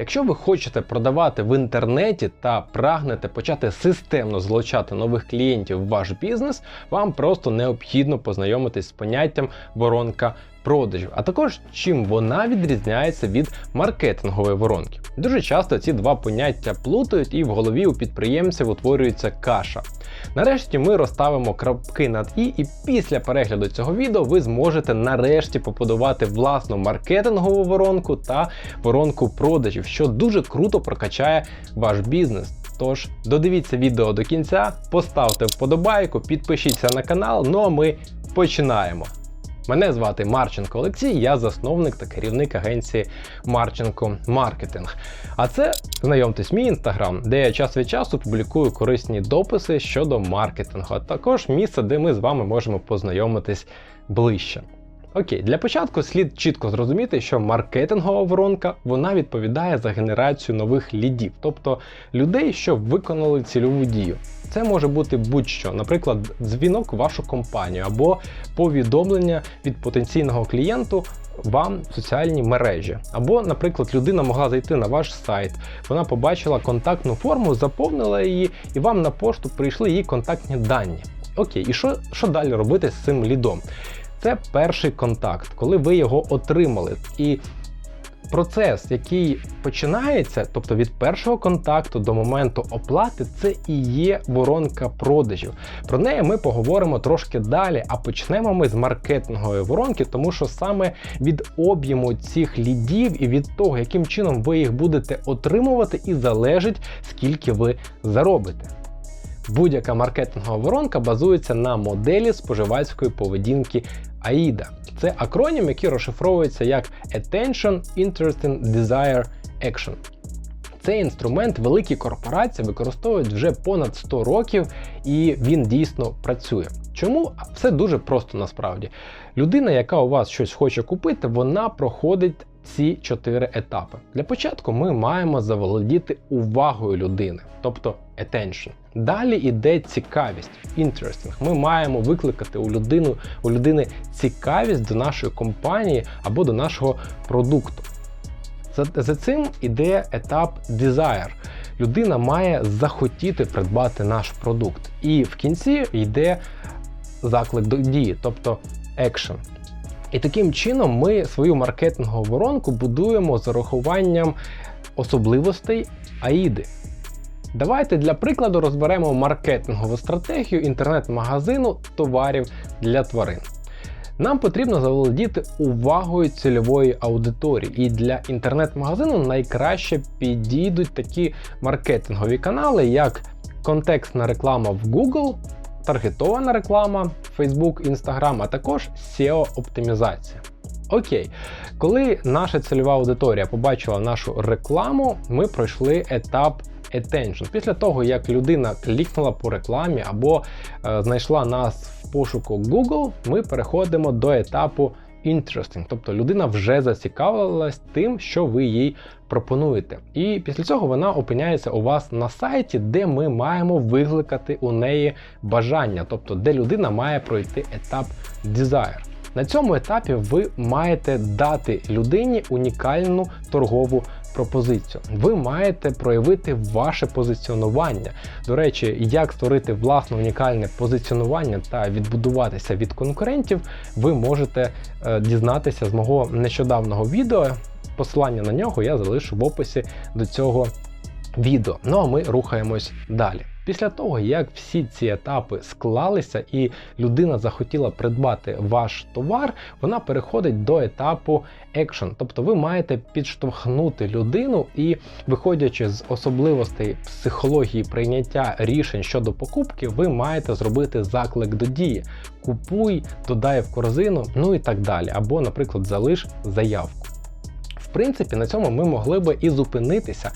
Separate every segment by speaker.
Speaker 1: Якщо ви хочете продавати в інтернеті та прагнете почати системно залучати нових клієнтів в ваш бізнес, вам просто необхідно познайомитись з поняттям воронка продажів, а також чим вона відрізняється від маркетингової воронки. Дуже часто ці два поняття плутають і в голові у підприємців утворюється каша. Нарешті ми розставимо крапки над і, і після перегляду цього відео ви зможете нарешті побудувати власну маркетингову воронку та воронку продажів, що дуже круто прокачає ваш бізнес. Тож додивіться відео до кінця, поставте вподобайку, підпишіться на канал. Ну а ми починаємо. Мене звати Марченко Олексій, я засновник та керівник агенції Марченко Маркетинг. А це знайомтесь мій інстаграм, де я час від часу публікую корисні дописи щодо маркетингу, а також місце, де ми з вами можемо познайомитись ближче. Окей, для початку слід чітко зрозуміти, що маркетингова воронка вона відповідає за генерацію нових лідів, тобто людей, що виконали цільову дію. Це може бути будь-що, наприклад, дзвінок в вашу компанію або повідомлення від потенційного клієнту вам в соціальні мережі. Або, наприклад, людина могла зайти на ваш сайт, вона побачила контактну форму, заповнила її, і вам на пошту прийшли її контактні дані. Окей, і що, що далі робити з цим лідом? Це перший контакт, коли ви його отримали. І процес, який починається, тобто від першого контакту до моменту оплати, це і є воронка продажів. Про неї ми поговоримо трошки далі, а почнемо ми з маркетингової воронки, тому що саме від об'єму цих лідів і від того, яким чином ви їх будете отримувати, і залежить, скільки ви заробите. Будь-яка маркетингова воронка базується на моделі споживацької поведінки AIDA. Це акронім, який розшифровується як Attention, Interesting, Desire, Action. Цей інструмент великі корпорації використовують вже понад 100 років, і він дійсно працює. Чому? Все дуже просто насправді. Людина, яка у вас щось хоче купити, вона проходить ці чотири етапи. Для початку ми маємо заволодіти увагою людини, тобто attention. Далі йде цікавість, interesting. Ми маємо викликати у людину, у людини цікавість до нашої компанії або до нашого продукту. За, за цим йде етап desire. Людина має захотіти придбати наш продукт. І в кінці йде заклик до дії, тобто action. І таким чином ми свою маркетингову воронку будуємо з урахуванням особливостей АІДи. Давайте для прикладу розберемо маркетингову стратегію інтернет-магазину товарів для тварин. Нам потрібно заволодіти увагою цільової аудиторії, і для інтернет-магазину найкраще підійдуть такі маркетингові канали, як контекстна реклама в Google, таргетована реклама, Facebook, Instagram, а також SEO-оптимізація. Окей, коли наша цільова аудиторія побачила нашу рекламу, ми пройшли етап attention. Після того, як людина клікнула по рекламі або е, знайшла нас в пошуку Google, ми переходимо до етапу interesting, тобто людина вже зацікавилась тим, що ви їй пропонуєте. І після цього вона опиняється у вас на сайті, де ми маємо викликати у неї бажання, тобто де людина має пройти етап desire. На цьому етапі ви маєте дати людині унікальну торгову пропозицію. Ви маєте проявити ваше позиціонування. До речі, як створити власне унікальне позиціонування та відбудуватися від конкурентів, ви можете е, дізнатися з мого нещодавнього відео. Посилання на нього я залишу в описі до цього відео. Ну а ми рухаємось далі. Після того, як всі ці етапи склалися і людина захотіла придбати ваш товар, вона переходить до етапу action. Тобто ви маєте підштовхнути людину і, виходячи з особливостей психології прийняття рішень щодо покупки, ви маєте зробити заклик до дії. Купуй, додай в корзину, ну і так далі. Або, наприклад, залиш заявку. В принципі, на цьому ми могли би і зупинитися,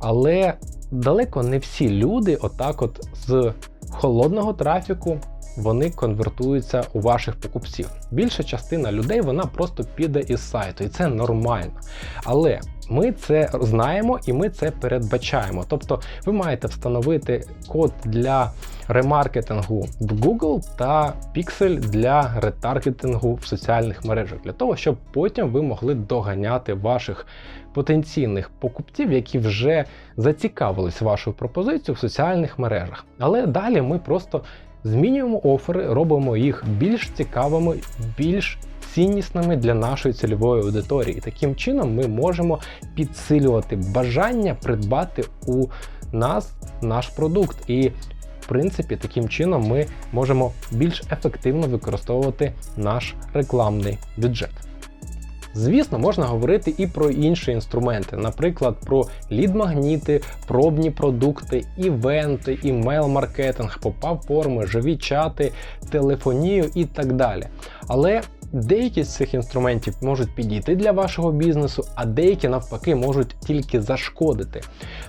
Speaker 1: але далеко не всі люди, отак, от з холодного трафіку вони конвертуються у ваших покупців. Більша частина людей вона просто піде із сайту, і це нормально. Але ми це знаємо і ми це передбачаємо. Тобто ви маєте встановити код для ремаркетингу в Google та піксель для ретаргетингу в соціальних мережах, для того, щоб потім ви могли доганяти ваших потенційних покупців, які вже зацікавились вашою пропозицією в соціальних мережах. Але далі ми просто змінюємо офери, робимо їх більш цікавими, більш ціннісними для нашої цільової аудиторії. Таким чином ми можемо підсилювати бажання придбати у нас наш продукт. І принципі, таким чином ми можемо більш ефективно використовувати наш рекламний бюджет. Звісно, можна говорити і про інші інструменти, наприклад, про лід-магніти, пробні продукти, івенти, імейл-маркетинг, попап-форми, живі чати, телефонію і так далі. Але Деякі з цих інструментів можуть підійти для вашого бізнесу, а деякі навпаки можуть тільки зашкодити.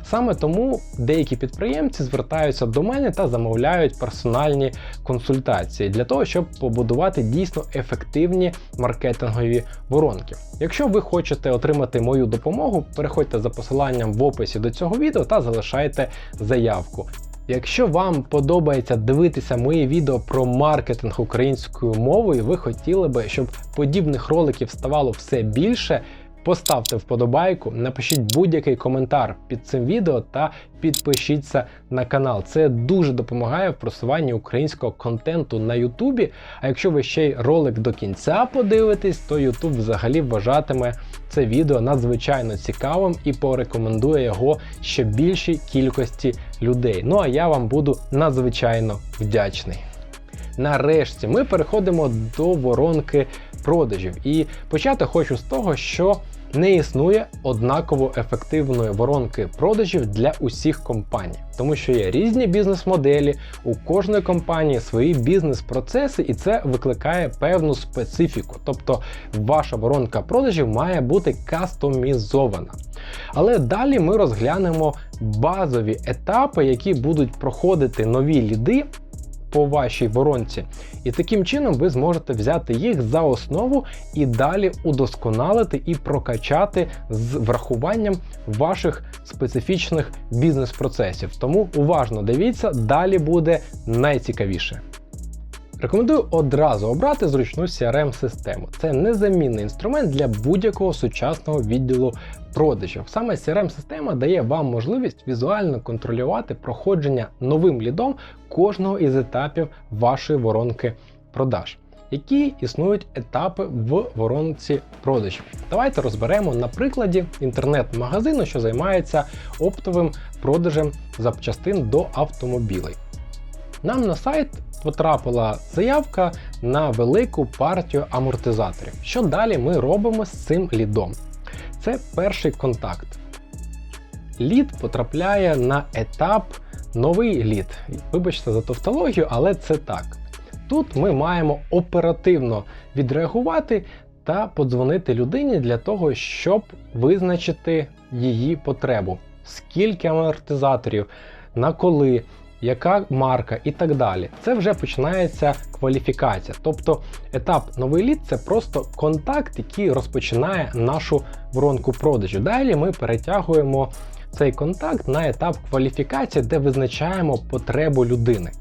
Speaker 1: Саме тому деякі підприємці звертаються до мене та замовляють персональні консультації для того, щоб побудувати дійсно ефективні маркетингові воронки. Якщо ви хочете отримати мою допомогу, переходьте за посиланням в описі до цього відео та залишайте заявку. Якщо вам подобається дивитися мої відео про маркетинг українською мовою, ви хотіли би, щоб подібних роликів ставало все більше. Поставте вподобайку, напишіть будь-який коментар під цим відео та підпишіться на канал. Це дуже допомагає в просуванні українського контенту на Ютубі. А якщо ви ще й ролик до кінця подивитесь, то Ютуб взагалі вважатиме це відео надзвичайно цікавим і порекомендує його ще більшій кількості людей. Ну а я вам буду надзвичайно вдячний. Нарешті ми переходимо до воронки продажів. І почати хочу з того, що не існує однаково ефективної воронки продажів для усіх компаній, тому що є різні бізнес-моделі, у кожної компанії свої бізнес-процеси, і це викликає певну специфіку. Тобто ваша воронка продажів має бути кастомізована. Але далі ми розглянемо базові етапи, які будуть проходити нові ліди по вашій воронці. І таким чином ви зможете взяти їх за основу і далі удосконалити і прокачати з врахуванням ваших специфічних бізнес-процесів. Тому уважно дивіться, далі буде найцікавіше. Рекомендую одразу обрати зручну CRM-систему. Це незамінний інструмент для будь-якого сучасного відділу продажів. Саме CRM-система дає вам можливість візуально контролювати проходження новим лідом кожного із етапів вашої воронки продаж. Які існують етапи в воронці продажів. Давайте розберемо на прикладі інтернет-магазину, що займається оптовим продажем запчастин до автомобілей. Нам на сайт потрапила заявка на велику партію амортизаторів. Що далі ми робимо з цим лідом? Це перший контакт. Лід потрапляє на етап новий лід. Вибачте за тавтологію, але це так. Тут ми маємо оперативно відреагувати та подзвонити людині для того, щоб визначити її потребу. Скільки амортизаторів, на коли, яка марка і так далі. Це вже починається кваліфікація. Тобто етап новий лід це просто контакт, який розпочинає нашу воронку продажу. Далі ми перетягуємо цей контакт на етап кваліфікації, де визначаємо потребу людини.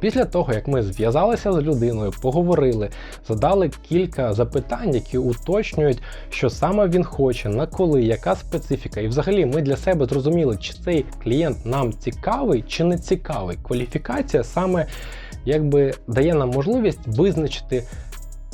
Speaker 1: Після того, як ми зв'язалися з людиною, поговорили, задали кілька запитань, які уточнюють, що саме він хоче, на коли, яка специфіка. І взагалі ми для себе зрозуміли, чи цей клієнт нам цікавий чи не цікавий. Кваліфікація саме якби дає нам можливість визначити.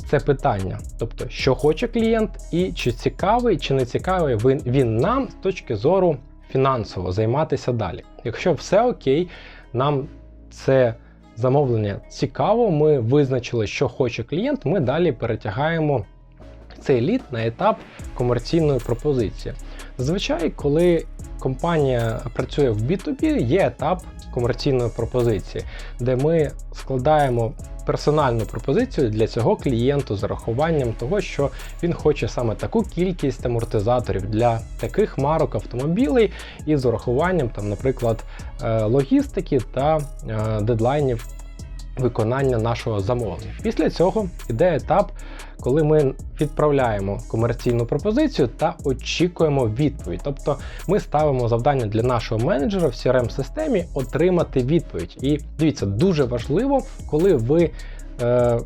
Speaker 1: Це питання, тобто, що хоче клієнт, і чи цікавий, чи не цікавий він, він нам з точки зору фінансово займатися далі. Якщо все окей, нам це замовлення цікаво, ми визначили, що хоче клієнт, ми далі перетягаємо цей лід на етап комерційної пропозиції. Зазвичай, коли компанія працює в B2B, є етап комерційної пропозиції, де ми складаємо персональну пропозицію для цього клієнту з рахуванням того, що він хоче саме таку кількість амортизаторів для таких марок автомобілей і з урахуванням, там, наприклад, е, логістики та е, дедлайнів виконання нашого замовлення. Після цього йде етап, коли ми відправляємо комерційну пропозицію та очікуємо відповідь. Тобто ми ставимо завдання для нашого менеджера в crm системі отримати відповідь. І дивіться, дуже важливо, коли ви е,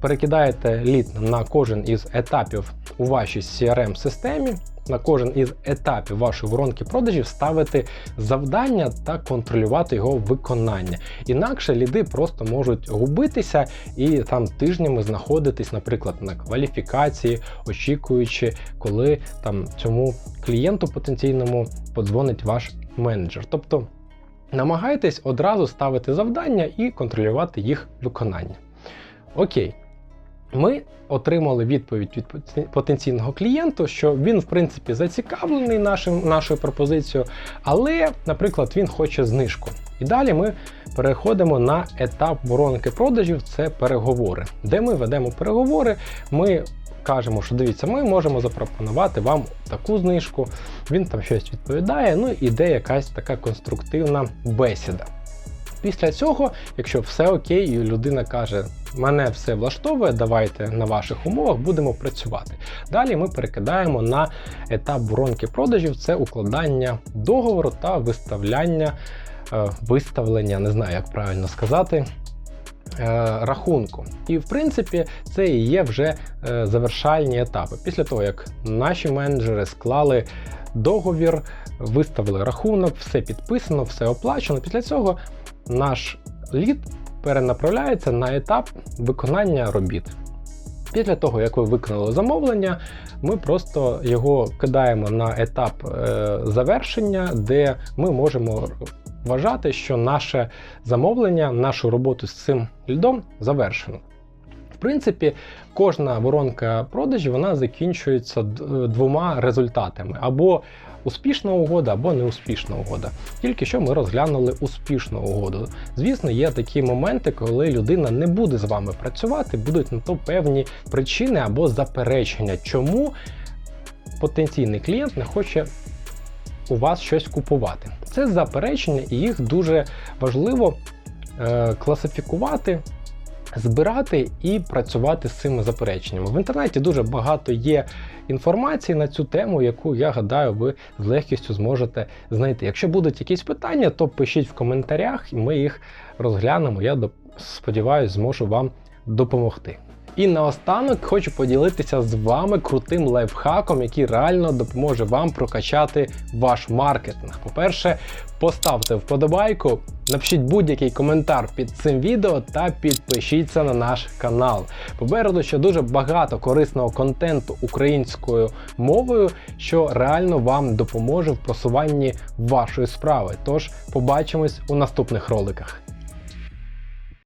Speaker 1: перекидаєте лід на кожен із етапів у вашій crm системі на кожен із етапів вашої воронки продажів ставити завдання та контролювати його виконання. Інакше ліди просто можуть губитися і там тижнями знаходитись, наприклад, на кваліфікації, очікуючи, коли там цьому клієнту потенційному подзвонить ваш менеджер. Тобто намагайтесь одразу ставити завдання і контролювати їх виконання. Окей. Ми отримали відповідь від потенційного клієнту, що він, в принципі, зацікавлений нашим, нашою пропозицією, але, наприклад, він хоче знижку. І далі ми переходимо на етап воронки продажів це переговори, де ми ведемо переговори. Ми кажемо, що дивіться, ми можемо запропонувати вам таку знижку. Він там щось відповідає. Ну і йде якась така конструктивна бесіда. Після цього, якщо все окей, і людина каже, мене все влаштовує, давайте на ваших умовах будемо працювати. Далі ми перекидаємо на етап воронки продажів, це укладання договору та виставляння, е, виставлення, не знаю, як правильно сказати. Е, рахунку. І в принципі це і є вже е, завершальні етапи. Після того, як наші менеджери склали договір, виставили рахунок, все підписано, все оплачено. Після цього наш лід перенаправляється на етап виконання робіт. Після того, як ви виконали замовлення, ми просто його кидаємо на етап е, завершення, де ми можемо вважати, що наше замовлення, нашу роботу з цим льдом завершено. Принципі, кожна воронка продажі вона закінчується двома результатами: або успішна угода або неуспішна угода. Тільки що ми розглянули успішну угоду. Звісно, є такі моменти, коли людина не буде з вами працювати, будуть на то певні причини або заперечення, чому потенційний клієнт не хоче. У вас щось купувати. Це заперечення, і їх дуже важливо е, класифікувати збирати і працювати з цими запереченнями. В інтернеті дуже багато є інформації на цю тему, яку я гадаю, ви з легкістю зможете знайти. Якщо будуть якісь питання, то пишіть в коментарях, і ми їх розглянемо. Я сподіваюся, зможу вам допомогти. І наостанок хочу поділитися з вами крутим лайфхаком, який реально допоможе вам прокачати ваш маркетинг. По-перше, поставте вподобайку, напишіть будь-який коментар під цим відео та підпишіться на наш канал. Попереду ще дуже багато корисного контенту українською мовою, що реально вам допоможе в просуванні вашої справи. Тож побачимось у наступних роликах.